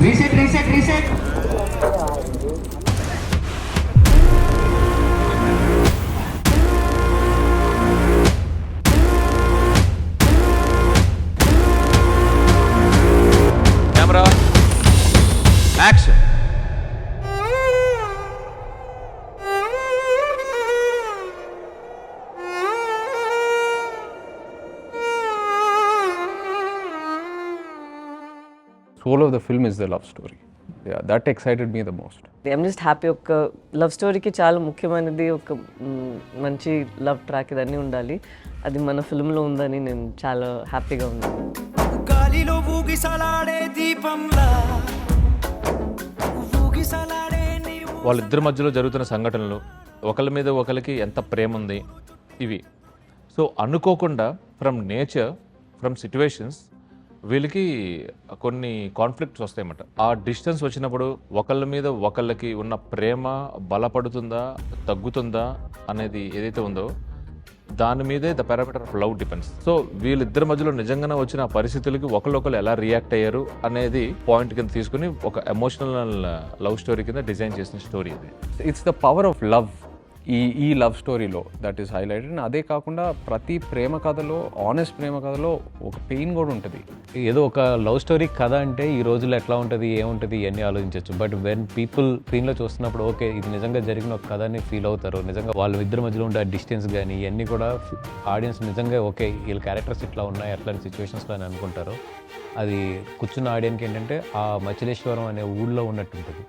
reset reset reset of the film is the love story. Yeah, that excited me the most. I'm just happy ఒక love స్టోరీకి చాలా ముఖ్యమైనది ఒక మ్, మంచి love track ఇదన్నీ ఉండాలి. అది మన ఫిల్మ్లో ఉందని నేను చాలా హ్యాపీగా ఉన్నాను. గాలిలో ఊగిసలాడే దీపంలా. ఊగిసలాడే వాళ్ళిద్దరి మధ్యలో జరుగుతున్న సంఘటనలు ఒకరి మీద ఒకరికి ఎంత ప్రేమ ఉంది ఇవి. సో అనుకోకుండా ఫ్రమ్ నేచర్ ఫ్రమ్ సిచ్యువేషన్స్ వీళ్ళకి కొన్ని కాన్ఫ్లిక్ట్స్ వస్తాయన్నమాట. ఆ డిస్టెన్స్ వచ్చినప్పుడు ఒకళ్ళ మీద ఒకళ్ళకి ఉన్న ప్రేమ బలపడుతుందా తగ్గుతుందా అనేది ఏదైతే ఉందో దాని మీదే the parameter of love depends so వీళ్ళిద్దరి మధ్యలో నిజంగానే వచ్చిన పరిస్థితులకి ఒకళ్ళొకరు ఎలా రియాక్ట్ అయ్యారు అనేది పాయింట్ కింద తీసుకుని ఒక ఎమోషనల్ లవ్ స్టోరీ కింద డిజైన్ చేసిన స్టోరీ ఇది. It's the power of love ఈ ఈ లవ్ స్టోరీలో దట్ ఈస్ హైలైటెడ్ అదే కాకుండా ప్రతి ప్రేమ కథలో ఆనెస్ట్ ప్రేమ కథలో ఒక పెయిన్ కూడా ఉంటుంది. ఏదో ఒక లవ్ స్టోరీ కథ అంటే ఈ రోజుల్లో ఎట్లా ఉంటుంది ఏముంటుంది ఇవన్నీ ఆలోచించవచ్చు బట్ వెన్ పీపుల్ స్క్రీన్లో చూస్తున్నప్పుడు ఓకే ఇది నిజంగా జరిగిన ఒక కథ అని ఫీల్ అవుతారు. నిజంగా వాళ్ళ ఇద్దరి మధ్యలో ఉండే డిస్టెన్స్ కానీ ఇవన్నీ కూడా ఆడియన్స్ నిజంగా ఓకే వీళ్ళ క్యారెక్టర్స్ ఇట్లా ఉన్నాయి అట్లాంటి సిచ్యువేషన్స్లో అని అనుకుంటారు. అది కూర్చున్న ఆడియన్కి ఏంటంటే ఆ మచిలేశ్వరం అనే ఊళ్ళో ఉన్నట్టు ఉంటుంది